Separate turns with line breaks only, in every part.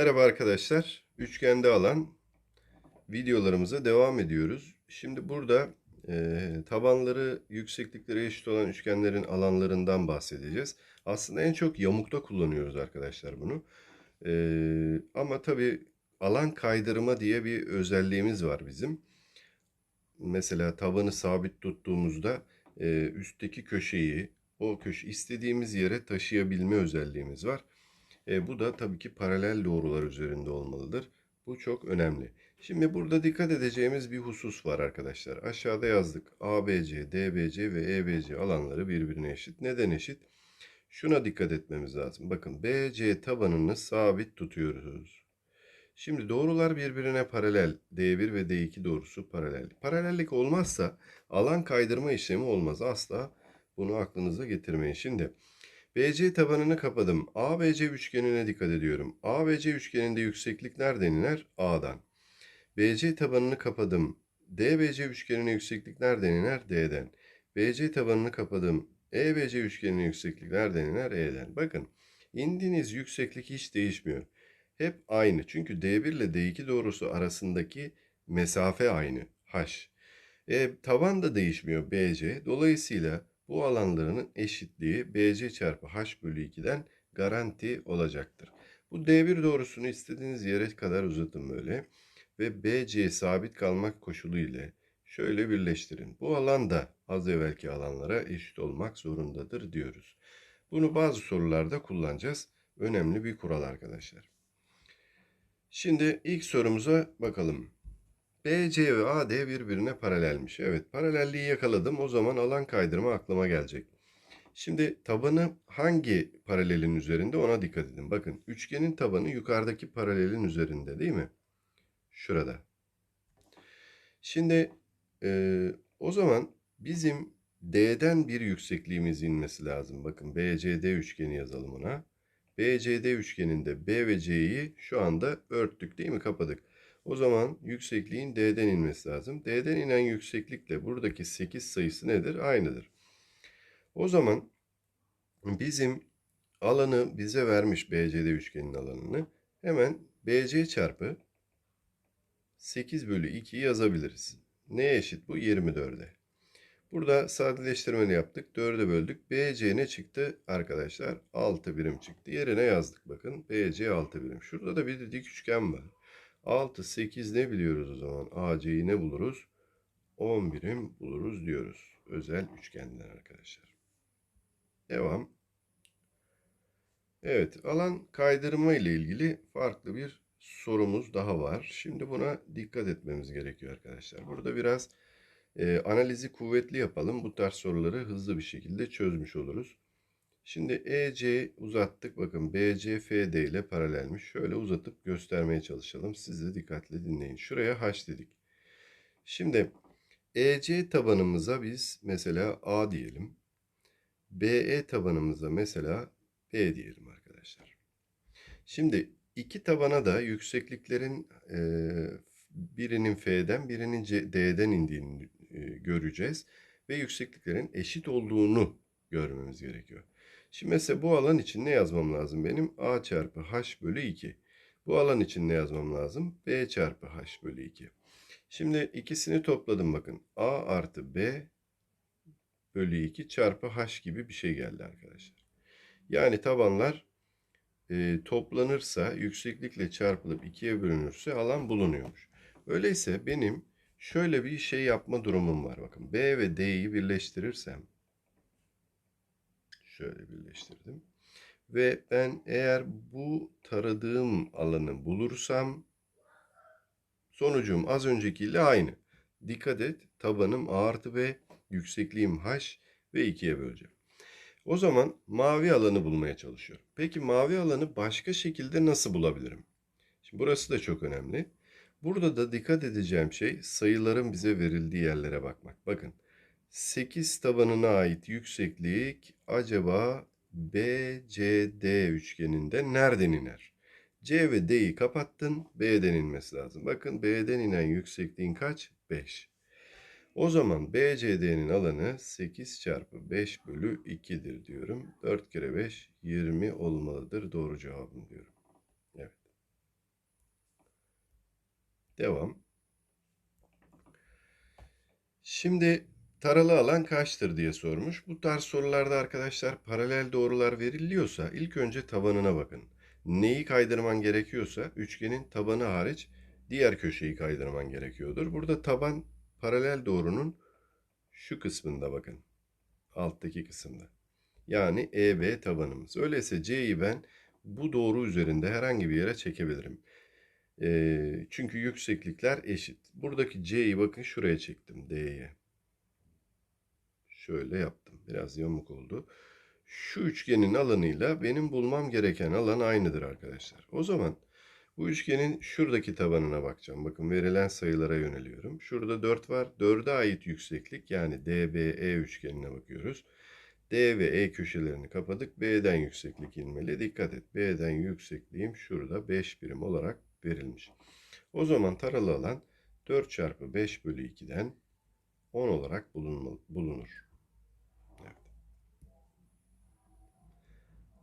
Merhaba arkadaşlar. Üçgende alan videolarımıza devam ediyoruz. Şimdi burada e, tabanları yükseklikleri eşit olan üçgenlerin alanlarından bahsedeceğiz. Aslında en çok yamukta kullanıyoruz arkadaşlar bunu. E, ama tabii alan kaydırma diye bir özelliğimiz var bizim. Mesela tabanı sabit tuttuğumuzda e, üstteki köşeyi o köşe istediğimiz yere taşıyabilme özelliğimiz var. E, bu da tabii ki paralel doğrular üzerinde olmalıdır. Bu çok önemli. Şimdi burada dikkat edeceğimiz bir husus var arkadaşlar. Aşağıda yazdık. ABC, DBC ve EBC alanları birbirine eşit. Neden eşit? Şuna dikkat etmemiz lazım. Bakın BC tabanını sabit tutuyoruz. Şimdi doğrular birbirine paralel. D1 ve D2 doğrusu paralel. Paralellik olmazsa alan kaydırma işlemi olmaz. Asla bunu aklınıza getirmeyin. Şimdi BC tabanını kapadım. ABC üçgenine dikkat ediyorum. ABC üçgeninde yükseklik nereden iner? A'dan. BC tabanını kapadım. DBC üçgenine yükseklik nereden iner? D'den. BC tabanını kapadım. EBC üçgenine yükseklik nereden iner? E'den. Bakın indiğiniz yükseklik hiç değişmiyor. Hep aynı. Çünkü D1 ile D2 doğrusu arasındaki mesafe aynı. H. E, taban da değişmiyor BC. Dolayısıyla bu alanlarının eşitliği BC çarpı H bölü 2'den garanti olacaktır. Bu D1 doğrusunu istediğiniz yere kadar uzatın böyle. Ve BC sabit kalmak koşulu ile şöyle birleştirin. Bu alan da az evvelki alanlara eşit olmak zorundadır diyoruz. Bunu bazı sorularda kullanacağız. Önemli bir kural arkadaşlar. Şimdi ilk sorumuza bakalım. BC ve AD birbirine paralelmiş. Evet paralelliği yakaladım. O zaman alan kaydırma aklıma gelecek. Şimdi tabanı hangi paralelin üzerinde ona dikkat edin. Bakın üçgenin tabanı yukarıdaki paralelin üzerinde değil mi? Şurada. Şimdi e, o zaman bizim D'den bir yüksekliğimiz inmesi lazım. Bakın BCD üçgeni yazalım ona. BCD üçgeninde B ve C'yi şu anda örttük değil mi? Kapadık. O zaman yüksekliğin D'den inmesi lazım. D'den inen yükseklikle buradaki 8 sayısı nedir? Aynıdır. O zaman bizim alanı bize vermiş BCD üçgenin alanını. Hemen BC çarpı 8 bölü 2'yi yazabiliriz. Neye eşit bu? 24'e. Burada sadeleştirmeni yaptık. 4'e böldük. BC ne çıktı arkadaşlar? 6 birim çıktı. Yerine yazdık bakın. BC 6 birim. Şurada da bir dik üçgen var. 6, 8 ne biliyoruz o zaman? AC'yi ne buluruz? 10 birim buluruz diyoruz. Özel üçgenden arkadaşlar. Devam. Evet, alan kaydırma ile ilgili farklı bir sorumuz daha var. Şimdi buna dikkat etmemiz gerekiyor arkadaşlar. Burada biraz e, analizi kuvvetli yapalım. Bu tarz soruları hızlı bir şekilde çözmüş oluruz. Şimdi EC uzattık. Bakın BC FD ile paralelmiş. Şöyle uzatıp göstermeye çalışalım. Siz de dikkatli dinleyin. Şuraya H dedik. Şimdi EC tabanımıza biz mesela A diyelim. BE tabanımıza mesela B diyelim arkadaşlar. Şimdi iki tabana da yüksekliklerin e, birinin F'den birinin D'den indiğini e, göreceğiz. Ve yüksekliklerin eşit olduğunu görmemiz gerekiyor. Şimdi mesela bu alan için ne yazmam lazım benim? A çarpı H bölü 2. Bu alan için ne yazmam lazım? B çarpı H bölü 2. Şimdi ikisini topladım bakın. A artı B bölü 2 çarpı H gibi bir şey geldi arkadaşlar. Yani tabanlar e, toplanırsa yükseklikle çarpılıp ikiye bölünürse alan bulunuyormuş. Öyleyse benim şöyle bir şey yapma durumum var. Bakın B ve D'yi birleştirirsem şöyle birleştirdim. Ve ben eğer bu taradığım alanı bulursam sonucum az öncekiyle aynı. Dikkat et tabanım A artı B, yüksekliğim H ve 2'ye böleceğim. O zaman mavi alanı bulmaya çalışıyorum. Peki mavi alanı başka şekilde nasıl bulabilirim? Şimdi burası da çok önemli. Burada da dikkat edeceğim şey sayıların bize verildiği yerlere bakmak. Bakın 8 tabanına ait yükseklik acaba BCD üçgeninde nereden iner? C ve D'yi kapattın. B'den inmesi lazım. Bakın B'den inen yüksekliğin kaç? 5. O zaman BCD'nin alanı 8 çarpı 5 bölü 2'dir diyorum. 4 kere 5 20 olmalıdır. Doğru cevabım diyorum. Evet. Devam. Şimdi taralı alan kaçtır diye sormuş. Bu tarz sorularda arkadaşlar paralel doğrular veriliyorsa ilk önce tabanına bakın. Neyi kaydırman gerekiyorsa üçgenin tabanı hariç diğer köşeyi kaydırman gerekiyordur. Burada taban paralel doğrunun şu kısmında bakın. Alttaki kısımda. Yani EB tabanımız. Öyleyse C'yi ben bu doğru üzerinde herhangi bir yere çekebilirim. Ee, çünkü yükseklikler eşit. Buradaki C'yi bakın şuraya çektim D'ye. Şöyle yaptım. Biraz yamuk oldu. Şu üçgenin alanıyla benim bulmam gereken alan aynıdır arkadaşlar. O zaman bu üçgenin şuradaki tabanına bakacağım. Bakın verilen sayılara yöneliyorum. Şurada 4 var. 4'e ait yükseklik yani DBE üçgenine bakıyoruz. D ve E köşelerini kapadık. B'den yükseklik inmeli. Dikkat et. B'den yüksekliğim şurada 5 birim olarak verilmiş. O zaman taralı alan 4 çarpı 5 bölü 2'den 10 olarak bulunur.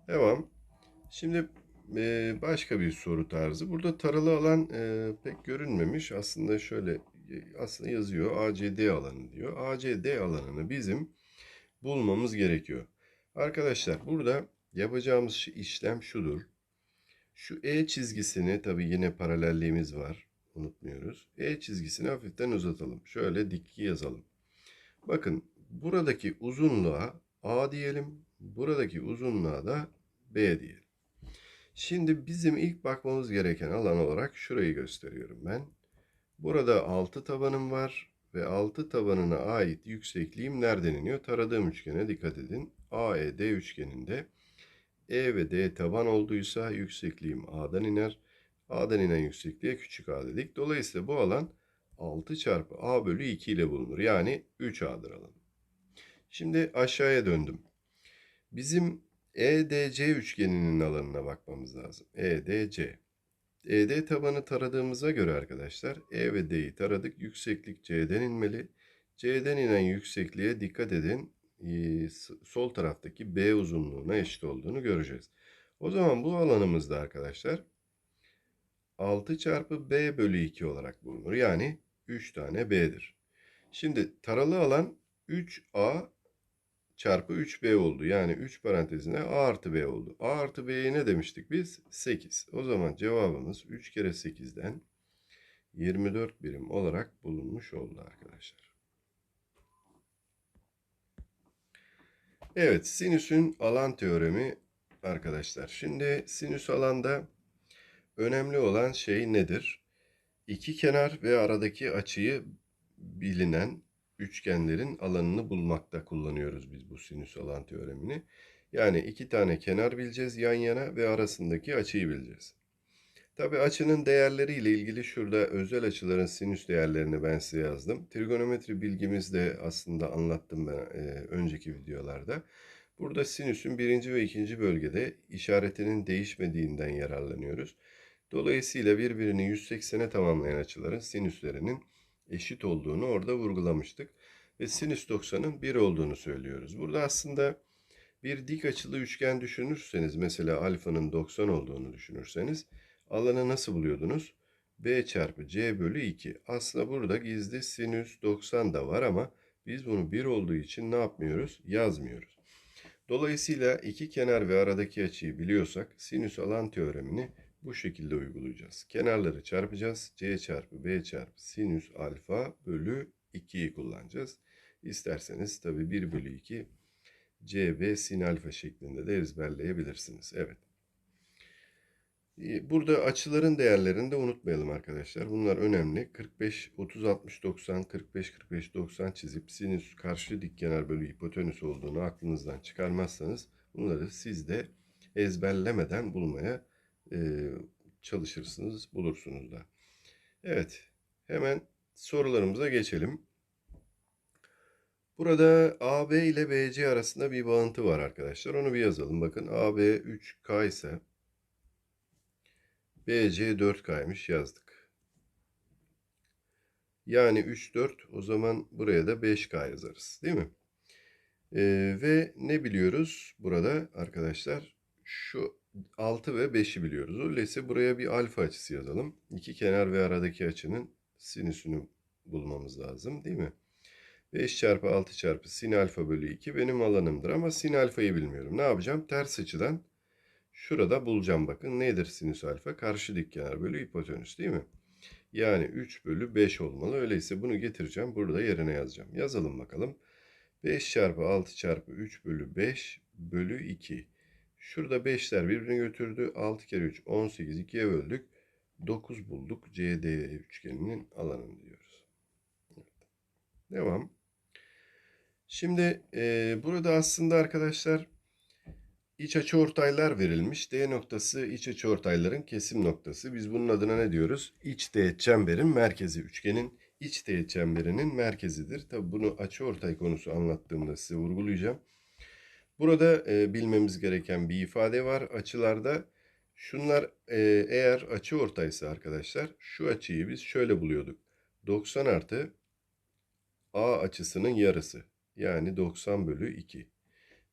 Devam. Şimdi e, başka bir soru tarzı. Burada taralı alan e, pek görünmemiş. Aslında şöyle e, aslında yazıyor ACD alanı diyor. ACD alanını bizim bulmamız gerekiyor. Arkadaşlar burada yapacağımız işlem şudur. Şu E çizgisini tabi yine paralelliğimiz var. Unutmuyoruz. E çizgisini hafiften uzatalım. Şöyle dikki yazalım. Bakın buradaki uzunluğa A diyelim. Buradaki uzunluğa da B diyelim. Şimdi bizim ilk bakmamız gereken alan olarak şurayı gösteriyorum ben. Burada 6 tabanım var ve 6 tabanına ait yüksekliğim nereden iniyor? Taradığım üçgene dikkat edin. AED üçgeninde E ve D taban olduysa yüksekliğim A'dan iner. A'dan inen yüksekliğe küçük a dedik. Dolayısıyla bu alan 6 çarpı A bölü 2 ile bulunur. Yani 3A'dır alan. Şimdi aşağıya döndüm. Bizim EDC üçgeninin alanına bakmamız lazım. EDC. ED tabanı taradığımıza göre arkadaşlar E ve D'yi taradık. Yükseklik C'den inmeli. C'den inen yüksekliğe dikkat edin. Sol taraftaki B uzunluğuna eşit olduğunu göreceğiz. O zaman bu alanımızda arkadaşlar 6 çarpı B bölü 2 olarak bulunur. Yani 3 tane B'dir. Şimdi taralı alan 3A çarpı 3B oldu. Yani 3 parantezine A artı B oldu. A artı B'ye ne demiştik biz? 8. O zaman cevabımız 3 kere 8'den 24 birim olarak bulunmuş oldu arkadaşlar. Evet, sinüsün alan teoremi arkadaşlar. Şimdi sinüs alanda önemli olan şey nedir? İki kenar ve aradaki açıyı bilinen üçgenlerin alanını bulmakta kullanıyoruz biz bu sinüs alan teoremini. Yani iki tane kenar bileceğiz yan yana ve arasındaki açıyı bileceğiz. Tabi açının değerleriyle ilgili şurada özel açıların sinüs değerlerini ben size yazdım. Trigonometri bilgimiz de aslında anlattım ben e, önceki videolarda. Burada sinüsün birinci ve ikinci bölgede işaretinin değişmediğinden yararlanıyoruz. Dolayısıyla birbirini 180'e tamamlayan açıların sinüslerinin eşit olduğunu orada vurgulamıştık. Ve sinüs 90'ın 1 olduğunu söylüyoruz. Burada aslında bir dik açılı üçgen düşünürseniz mesela alfanın 90 olduğunu düşünürseniz alanı nasıl buluyordunuz? B çarpı C bölü 2. Aslında burada gizli sinüs 90 da var ama biz bunu 1 olduğu için ne yapmıyoruz? Yazmıyoruz. Dolayısıyla iki kenar ve aradaki açıyı biliyorsak sinüs alan teoremini bu şekilde uygulayacağız. Kenarları çarpacağız. C çarpı B çarpı sinüs alfa bölü 2'yi kullanacağız. İsterseniz tabi 1 bölü 2 CB sin alfa şeklinde de ezberleyebilirsiniz. Evet. Ee, burada açıların değerlerini de unutmayalım arkadaşlar. Bunlar önemli. 45, 30, 60, 90, 45, 45, 90 çizip sinüs karşı dik kenar bölü hipotenüs olduğunu aklınızdan çıkarmazsanız bunları siz de ezberlemeden bulmaya e, çalışırsınız, bulursunuz da. Evet, hemen sorularımıza geçelim. Burada AB ile BC arasında bir bağıntı var arkadaşlar. Onu bir yazalım. Bakın AB 3K ise BC 4K'ymış yazdık. Yani 3, 4 o zaman buraya da 5K yazarız. Değil mi? Ee, ve ne biliyoruz burada arkadaşlar? Şu 6 ve 5'i biliyoruz. Öyleyse buraya bir alfa açısı yazalım. İki kenar ve aradaki açının sinüsünü bulmamız lazım değil mi? 5 çarpı 6 çarpı sin alfa bölü 2 benim alanımdır ama sin alfayı bilmiyorum. Ne yapacağım? Ters açıdan şurada bulacağım bakın. Nedir sinüs alfa? Karşı dik kenar bölü hipotenüs değil mi? Yani 3 bölü 5 olmalı. Öyleyse bunu getireceğim. Burada yerine yazacağım. Yazalım bakalım. 5 çarpı 6 çarpı 3 bölü 5 bölü 2. Şurada 5'ler birbirini götürdü. 6 kere 3 18 2'ye böldük. 9 bulduk. CD üçgeninin alanını diyoruz. Evet. Devam. Şimdi e, burada aslında arkadaşlar iç açıortaylar verilmiş. D noktası iç açıortayların kesim noktası. Biz bunun adına ne diyoruz? İç teğet çemberin merkezi. Üçgenin iç teğet çemberinin merkezidir. Tabi bunu açıortay konusu anlattığımda size vurgulayacağım. Burada e, bilmemiz gereken bir ifade var. Açılarda şunlar e, eğer açı ortaysa arkadaşlar şu açıyı biz şöyle buluyorduk. 90 artı A açısının yarısı. Yani 90 bölü 2.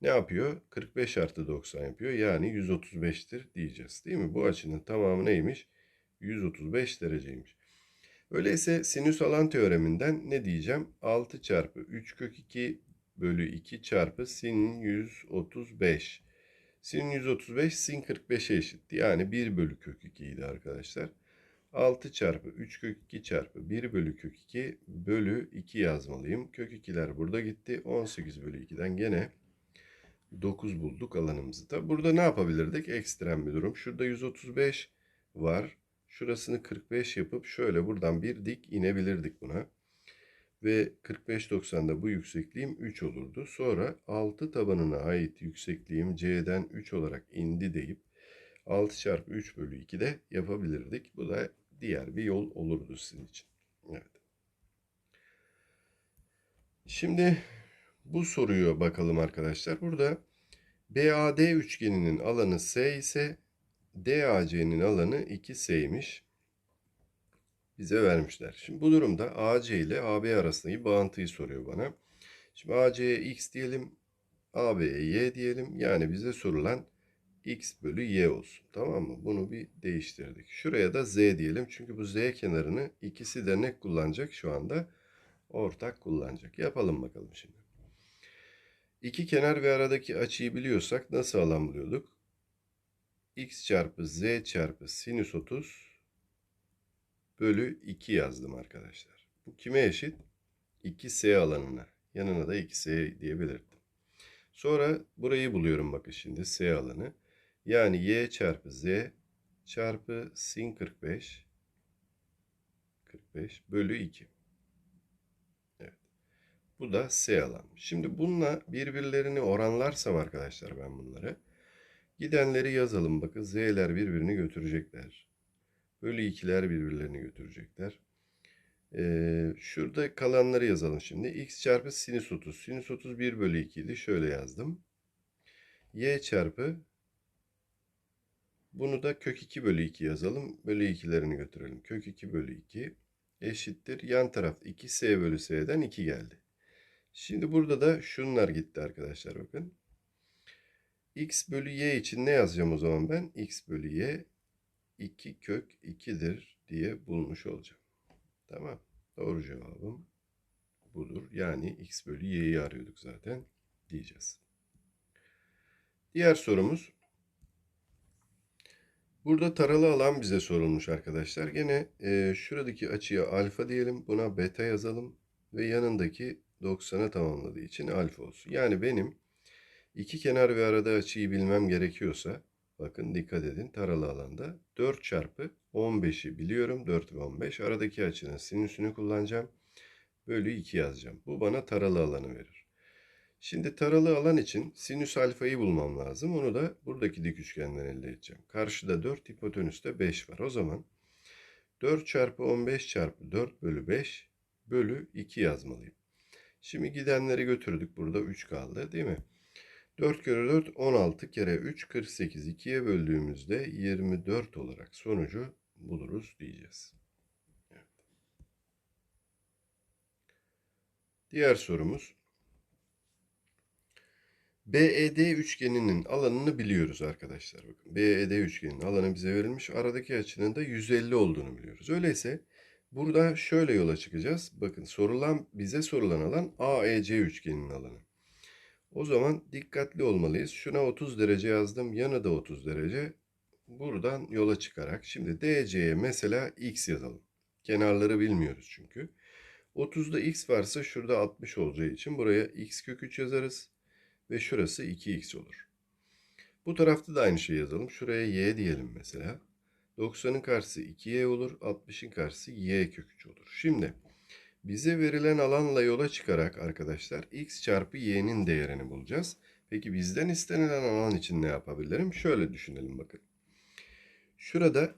Ne yapıyor? 45 artı 90 yapıyor. Yani 135'tir diyeceğiz. Değil mi? Bu açının tamamı neymiş? 135 dereceymiş. Öyleyse sinüs alan teoreminden ne diyeceğim? 6 çarpı 3 kök 2 bölü 2 çarpı sin 135. Sin 135 sin 45'e eşitti. Yani 1 bölü kök 2 idi arkadaşlar. 6 çarpı 3 kök 2 çarpı 1 bölü kök 2 bölü 2 yazmalıyım. Kök 2'ler burada gitti. 18 bölü 2'den gene 9 bulduk alanımızı. Tabi burada ne yapabilirdik? Ekstrem bir durum. Şurada 135 var. Şurasını 45 yapıp şöyle buradan bir dik inebilirdik buna. Ve 45-90'da bu yüksekliğim 3 olurdu. Sonra 6 tabanına ait yüksekliğim C'den 3 olarak indi deyip 6 çarpı 3 bölü 2 de yapabilirdik. Bu da diğer bir yol olurdu sizin için. Evet. Şimdi bu soruyu bakalım arkadaşlar. Burada BAD üçgeninin alanı S ise DAC'nin alanı 2S'ymiş. Bize vermişler. Şimdi bu durumda AC ile AB arasındaki bağıntıyı soruyor bana. Şimdi AC'ye X diyelim. AB'ye Y diyelim. Yani bize sorulan X bölü Y olsun. Tamam mı? Bunu bir değiştirdik. Şuraya da Z diyelim. Çünkü bu Z kenarını ikisi de ne kullanacak şu anda? Ortak kullanacak. Yapalım bakalım şimdi. İki kenar ve aradaki açıyı biliyorsak nasıl alan buluyorduk? X çarpı Z çarpı sinüs 30 bölü 2 yazdım arkadaşlar. Bu kime eşit? 2S alanına. Yanına da 2S diye belirttim. Sonra burayı buluyorum bakın şimdi S alanı. Yani Y çarpı Z çarpı sin 45 45 bölü 2. Evet. Bu da S alan. Şimdi bununla birbirlerini oranlarsam arkadaşlar ben bunları. Gidenleri yazalım bakın. Z'ler birbirini götürecekler. Bölü 2'ler birbirlerini götürecekler. Ee, şurada kalanları yazalım şimdi. X çarpı sinüs 30. Sinüs 30 1 bölü 2 idi. Şöyle yazdım. Y çarpı bunu da kök 2 bölü 2 yazalım. Bölü 2'lerini götürelim. Kök 2 bölü 2 eşittir. Yan taraf 2S bölü S'den 2 geldi. Şimdi burada da şunlar gitti arkadaşlar bakın. X bölü Y için ne yazacağım o zaman ben? X bölü Y 2 kök 2'dir diye bulmuş olacağım. Tamam. Doğru cevabım budur. Yani x bölü y'yi arıyorduk zaten diyeceğiz. Diğer sorumuz. Burada taralı alan bize sorulmuş arkadaşlar. Gene e, şuradaki açıya alfa diyelim. Buna beta yazalım. Ve yanındaki 90'a tamamladığı için alfa olsun. Yani benim iki kenar ve arada açıyı bilmem gerekiyorsa Bakın dikkat edin taralı alanda 4 çarpı 15'i biliyorum. 4 ve 15. Aradaki açının sinüsünü kullanacağım. Bölü 2 yazacağım. Bu bana taralı alanı verir. Şimdi taralı alan için sinüs alfayı bulmam lazım. Onu da buradaki dik üçgenden elde edeceğim. Karşıda 4, hipotenüste 5 var. O zaman 4 çarpı 15 çarpı 4 bölü 5 bölü 2 yazmalıyım. Şimdi gidenleri götürdük. Burada 3 kaldı değil mi? 4 kere 4 16 kere 3 48 2'ye böldüğümüzde 24 olarak sonucu buluruz diyeceğiz. Diğer sorumuz. BED üçgeninin alanını biliyoruz arkadaşlar. Bakın BED üçgeninin alanı bize verilmiş. Aradaki açının da 150 olduğunu biliyoruz. Öyleyse Burada şöyle yola çıkacağız. Bakın sorulan bize sorulan alan AEC üçgeninin alanı. O zaman dikkatli olmalıyız. Şuna 30 derece yazdım. Yanı da 30 derece. Buradan yola çıkarak şimdi DC'ye mesela x yazalım. Kenarları bilmiyoruz çünkü. 30'da x varsa şurada 60 olacağı için buraya x kök 3 yazarız. Ve şurası 2x olur. Bu tarafta da aynı şeyi yazalım. Şuraya y diyelim mesela. 90'ın karşısı 2y olur. 60'ın karşısı y kök 3 olur. Şimdi bize verilen alanla yola çıkarak arkadaşlar x çarpı y'nin değerini bulacağız. Peki bizden istenilen alan için ne yapabilirim? Şöyle düşünelim bakın. Şurada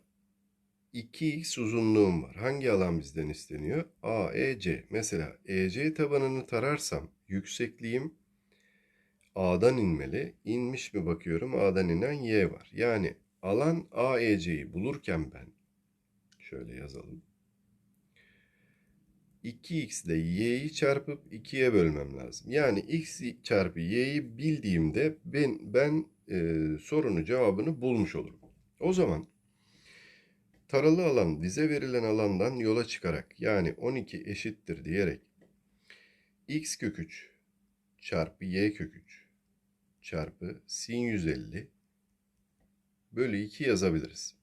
2x uzunluğum var. Hangi alan bizden isteniyor? AEC. Mesela EC tabanını tararsam yüksekliğim A'dan inmeli. İnmiş mi bakıyorum? A'dan inen Y var. Yani alan AEC'yi bulurken ben şöyle yazalım. 2x ile y'yi çarpıp 2'ye bölmem lazım. Yani x çarpı y'yi bildiğimde ben, ben e, sorunun cevabını bulmuş olurum. O zaman taralı alan bize verilen alandan yola çıkarak yani 12 eşittir diyerek x kök 3 çarpı y kök 3 çarpı sin 150 bölü 2 yazabiliriz.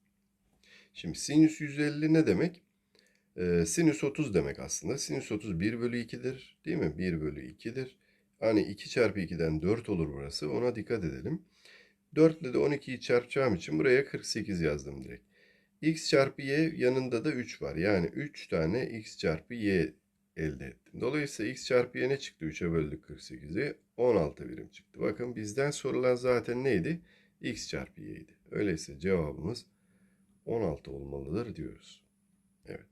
Şimdi sinüs 150 ne demek? Sinüs 30 demek aslında. Sinüs 30 1 bölü 2'dir. Değil mi? 1 bölü 2'dir. Hani 2 çarpı 2'den 4 olur burası. Ona dikkat edelim. 4 ile de 12'yi çarpacağım için buraya 48 yazdım direkt. x çarpı y yanında da 3 var. Yani 3 tane x çarpı y elde ettim. Dolayısıyla x çarpı y ne çıktı? 3'e böldük 48'i. 16 birim çıktı. Bakın bizden sorulan zaten neydi? x çarpı y'ydi. Öyleyse cevabımız 16 olmalıdır diyoruz. Evet.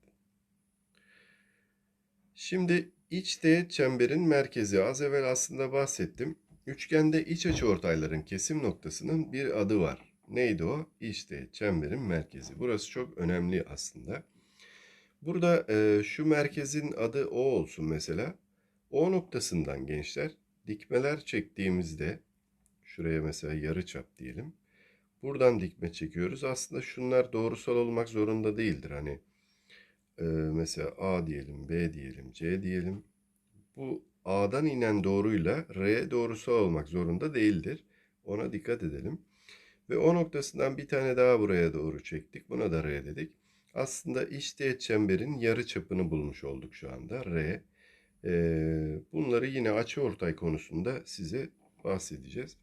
Şimdi iç teğet çemberin merkezi az evvel aslında bahsettim. Üçgende iç açıortayların kesim noktasının bir adı var. Neydi o? İç teğet çemberin merkezi. Burası çok önemli aslında. Burada e, şu merkezin adı O olsun mesela. O noktasından gençler dikmeler çektiğimizde şuraya mesela yarı çap diyelim. Buradan dikme çekiyoruz. Aslında şunlar doğrusal olmak zorunda değildir. Hani e, mesela A diyelim, B diyelim, C diyelim. Bu A'dan inen doğruyla R doğrusal olmak zorunda değildir. Ona dikkat edelim. Ve o noktasından bir tane daha buraya doğru çektik. Buna da R dedik. Aslında iç teğet çemberin yarı çapını bulmuş olduk şu anda. R. Ee, bunları yine açıortay konusunda size bahsedeceğiz.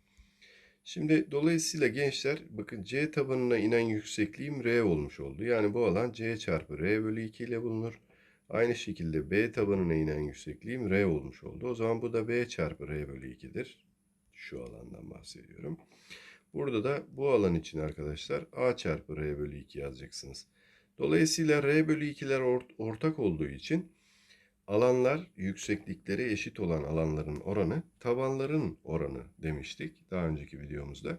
Şimdi dolayısıyla gençler bakın C tabanına inen yüksekliğim R olmuş oldu. Yani bu alan C çarpı R bölü 2 ile bulunur. Aynı şekilde B tabanına inen yüksekliğim R olmuş oldu. O zaman bu da B çarpı R bölü 2'dir. Şu alandan bahsediyorum. Burada da bu alan için arkadaşlar A çarpı R bölü 2 yazacaksınız. Dolayısıyla R bölü 2'ler ortak olduğu için alanlar yükseklikleri eşit olan alanların oranı tabanların oranı demiştik daha önceki videomuzda.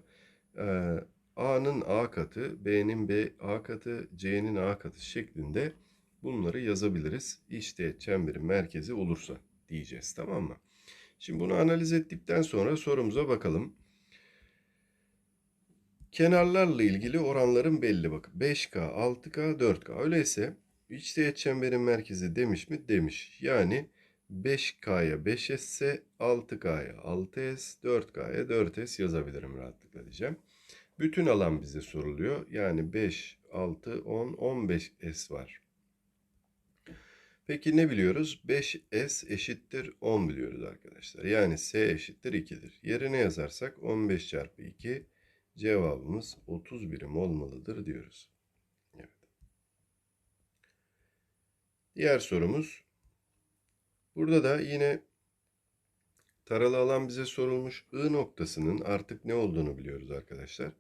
Ee, A'nın A katı, B'nin B A katı, C'nin A katı şeklinde bunları yazabiliriz. İşte çemberin merkezi olursa diyeceğiz tamam mı? Şimdi bunu analiz ettikten sonra sorumuza bakalım. Kenarlarla ilgili oranların belli bakın. 5K, 6K, 4K. Öyleyse iç teğet çemberin merkezi demiş mi? Demiş. Yani 5K'ya 5S ise 6K'ya 6S, 4K'ya 4S yazabilirim rahatlıkla diyeceğim. Bütün alan bize soruluyor. Yani 5, 6, 10, 15S var. Peki ne biliyoruz? 5S eşittir 10 biliyoruz arkadaşlar. Yani S eşittir 2'dir. Yerine yazarsak 15 çarpı 2 Cevabımız 30 birim olmalıdır diyoruz. Diğer sorumuz. Burada da yine taralı alan bize sorulmuş. I noktasının artık ne olduğunu biliyoruz arkadaşlar.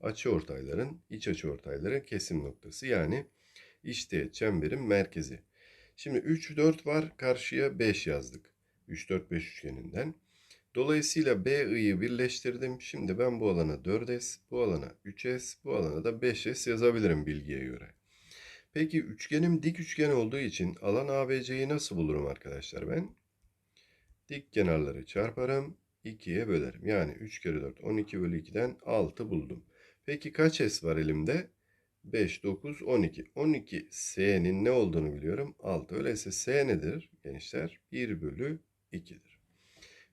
Açı ortayların, iç açı ortayların kesim noktası yani işte çemberin merkezi. Şimdi 3 4 var karşıya 5 yazdık. 3 4 5 üçgeninden. Dolayısıyla BI'yi birleştirdim. Şimdi ben bu alana 4S, bu alana 3S, bu alana da 5S yazabilirim bilgiye göre. Peki üçgenim dik üçgen olduğu için alan ABC'yi nasıl bulurum arkadaşlar ben? Dik kenarları çarparım, 2'ye bölerim. Yani 3 kere 4, 12 bölü 2'den 6 buldum. Peki kaç S var elimde? 5, 9, 12. 12 S'nin ne olduğunu biliyorum. 6. Öyleyse S nedir gençler? 1 bölü 2'dir.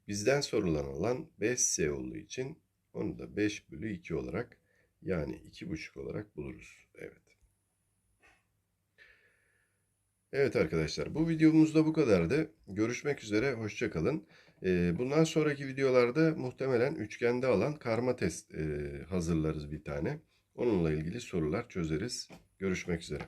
Bizden sorulan alan 5S olduğu için onu da 5 bölü 2 olarak yani 2,5 olarak buluruz. Evet. Evet arkadaşlar bu videomuzda bu kadardı. Görüşmek üzere. Hoşça kalın. Ee, Bundan sonraki videolarda muhtemelen üçgende alan karma test e, hazırlarız bir tane. Onunla ilgili sorular çözeriz. Görüşmek üzere.